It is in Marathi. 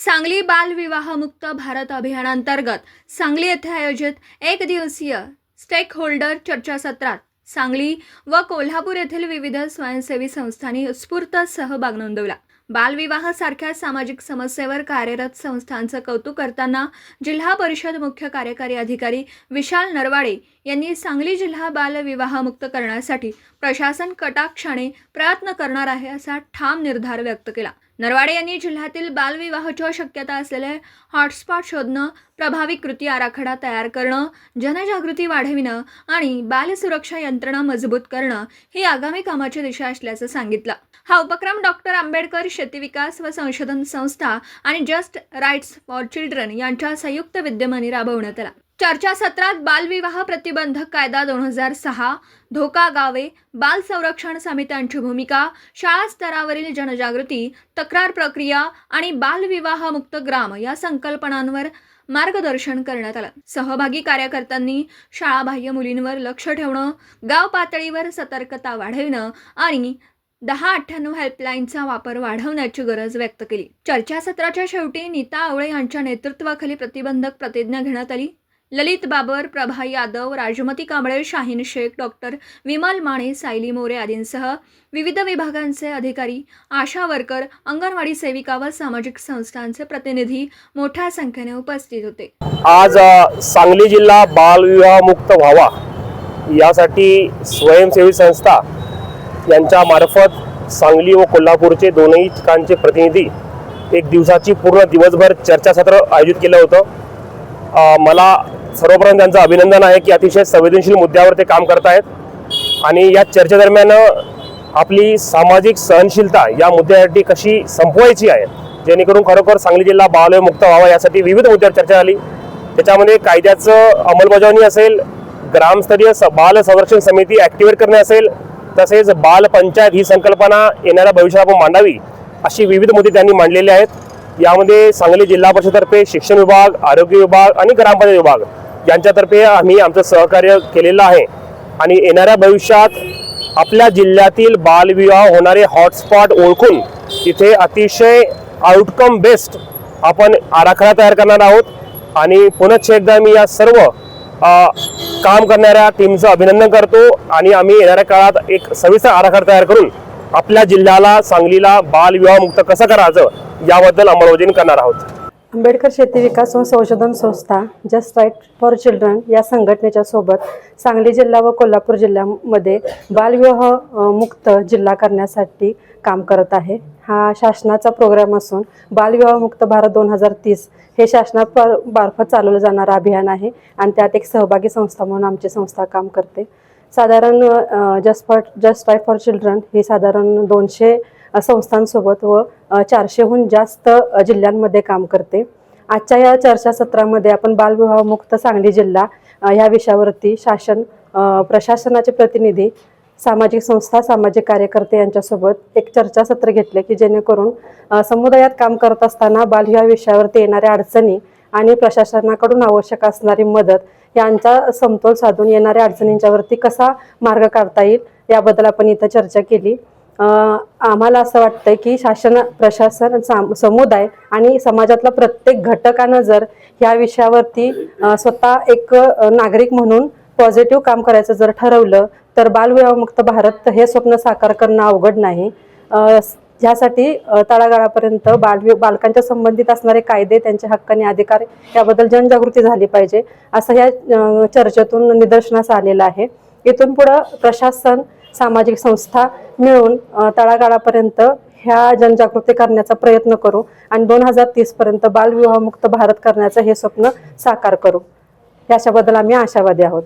सांगली बालविवाहमुक्त भारत अभियानांतर्गत सांगली येथे आयोजित एक दिवसीय स्टेक होल्डर चर्चासत्रात सांगली व कोल्हापूर येथील विविध स्वयंसेवी संस्थांनी उत्स्फूर्त सहभाग नोंदवला. बालविवाह सारख्या सामाजिक समस्येवर कार्यरत संस्थांचं कौतुक करताना जिल्हा परिषद मुख्य कार्यकारी अधिकारी विशाल नरवाडे यांनी सांगली जिल्हा बालविवाहमुक्त करण्यासाठी प्रशासन कटाक्षाने प्रयत्न करणार आहे असा ठाम निर्धार व्यक्त केला. नरवाडे यांनी जिल्ह्यातील बालविवाहाच्या शक्यता असलेले हॉटस्पॉट शोधणं प्रभावी कृती आराखडा तयार करणं जनजागृती वाढविणं आणि बालसुरक्षा यंत्रणा मजबूत करणं ही आगामी कामाची दिशा असल्याचं सांगितलं. हा उपक्रम डॉक्टर आंबेडकर शेती विकास व संशोधन संस्था आणि जस्ट राईट्स फॉर चिल्ड्रन यांच्या संयुक्त विद्यमाने राबवण्यात आला. चर्चासत्रात बालविवाह प्रतिबंधक कायदा दोन हजार सहा धोका गावे बाल संरक्षण समित्यांची भूमिका शाळा स्तरावरील जनजागृती तक्रार प्रक्रिया आणि बालविवाहमुक्त ग्राम या संकल्पनांवर मार्गदर्शन करण्यात आलं. सहभागी कार्यकर्त्यांनी शाळाबाह्य मुलींवर लक्ष ठेवणं गाव पातळीवर सतर्कता वाढविणं आणि दहा अठ्ठ्याण्णव हेल्पलाईनचा वापर वाढवण्याची गरज व्यक्त केली. चर्चासत्राच्या शेवटी नीता आवळे यांच्या नेतृत्वाखाली प्रतिबंधक प्रतिज्ञा घेण्यात आली. ललित बाबर प्रभा यादव राजमती कांबळे शाहीन शेख डॉक्टर विमल माने सायली मोरे आदींसह विविध विभागांचे अधिकारी आशा वर्कर अंगणवाडी सेविका व सामाजिक संस्थांचे प्रतिनिधी मोठ्या संख्येने उपस्थित होते. आज सांगली जिल्हा बालविवाहमुक्त व्हावा यासाठी स्वयंसेवी संस्था यांच्या मार्फत सांगली व कोल्हापूरचे दोनही ठिकाणचे प्रतिनिधी एक दिवसाची पूर्ण दिवसभर चर्चासत्र आयोजित केलं होतं. मला सर्वप्रथम त्यांचं अभिनंदन आहे की अतिशय संवेदनशील मुद्द्यावर ते काम करत आहेत. आणि या चर्चेदरम्यान आपली सामाजिक सहनशीलता या मुद्द्यासाठी कशी संपवायची आहे जेणेकरून खरोखर सांगली जिल्हा बालविमुक्त व्हावा यासाठी विविध मुद्द्यावर चर्चा झाली. त्याच्यामध्ये कायद्याचं अंमलबजावणी असेल ग्रामस्तरीय स बाल संरक्षण समिती ॲक्टिवेट करणे असेल तसेच बाल पंचायत ही संकल्पना येणाऱ्या भविष्यात आपण मांडावी अशी विविध मुद्दे त्यांनी मांडलेले आहेत. यामध्ये सांगली जिल्हा परिषदतर्फे शिक्षण विभाग आरोग्य विभाग आणि ग्रामपंचायत विभाग यांच्यातर्फे आम्ही आमचं सहकार्य केलेलं आहे. आणि येणाऱ्या भविष्यात आपल्या जिल्ह्यातील बालविवाह होणारे हॉटस्पॉट ओळखून तिथे अतिशय आउटकम बेस्ट आपण आराखडा तयार करणार आहोत. आणि पुनश्च एकदा मी या सर्व काम करणाऱ्या टीमचं अभिनंदन करतो. आणि आम्ही येणाऱ्या काळात एक सविस्तर आराखडा तयार करून आपल्या जिल्ह्याला सांगलीला बालविवाहमुक्त कसं करायचं याबद्दल अंमलबजावणी करणार आहोत. आंबेडकर शेती विकास व संशोधन संस्था जस्ट राईट फॉर चिल्ड्रन या संघटनेच्या सोबत सांगली जिल्हा व कोल्हापूर जिल्ह्यामध्ये बालविवाह मुक्त जिल्हा करण्यासाठी काम करत आहे. हा शासनाचा प्रोग्राम असून बालविवाह मुक्त भारत दोन हजार तीस हे शासना मार्फत चालवलं जाणारं अभियान आहे आणि त्यात एक सहभागी संस्था म्हणून आमची संस्था काम करते. साधारण just for just right for children ही साधारण दोनशे संस्थांसोबत व चारशेहून जास्त जिल्ह्यांमध्ये काम करते. आजच्या या चर्चासत्रामध्ये आपण बालविवाहमुक्त सांगली जिल्हा ह्या विषयावरती शासन प्रशासनाचे प्रतिनिधी सामाजिक संस्था सामाजिक कार्यकर्ते यांच्यासोबत एक चर्चासत्र घेतले की जेणेकरून समुदायात काम करत असताना बालविवाह विषयावरती येणाऱ्या अडचणी आणि प्रशासनाकडून आवश्यक असणारी मदत यांचा समतोल साधून येणाऱ्या अडचणींच्यावरती कसा मार्ग काढता येईल याबद्दल आपण इथं चर्चा केली. आम्हाला असं वाटतंय की शासन प्रशासन साम- समुदाय आणि समाजातला प्रत्येक घटकानं जर ह्या विषयावरती स्वतः एक नागरिक म्हणून पॉझिटिव्ह काम करायचं जर ठरवलं तर बालविवाहमुक्त भारत हे स्वप्न साकार करणं अवघड नाही. ह्यासाठी तळागाळापर्यंत बाल बालकांच्या संबंधित असणारे कायदे त्यांचे हक्क आणि अधिकार याबद्दल जनजागृती झाली पाहिजे असं ह्या चर्चेतून निदर्शनास आलेलं आहे. इथून पुढं प्रशासन सामाजिक संस्था मिळून तळागाळापर्यंत ह्या जनजागृती करण्याचा प्रयत्न करू आणि दोन हजार तीसपर्यंत बालविवाहमुक्त भारत करण्याचं हे स्वप्न साकार करू. याच्याबद्दल आम्ही आशावादी आहोत.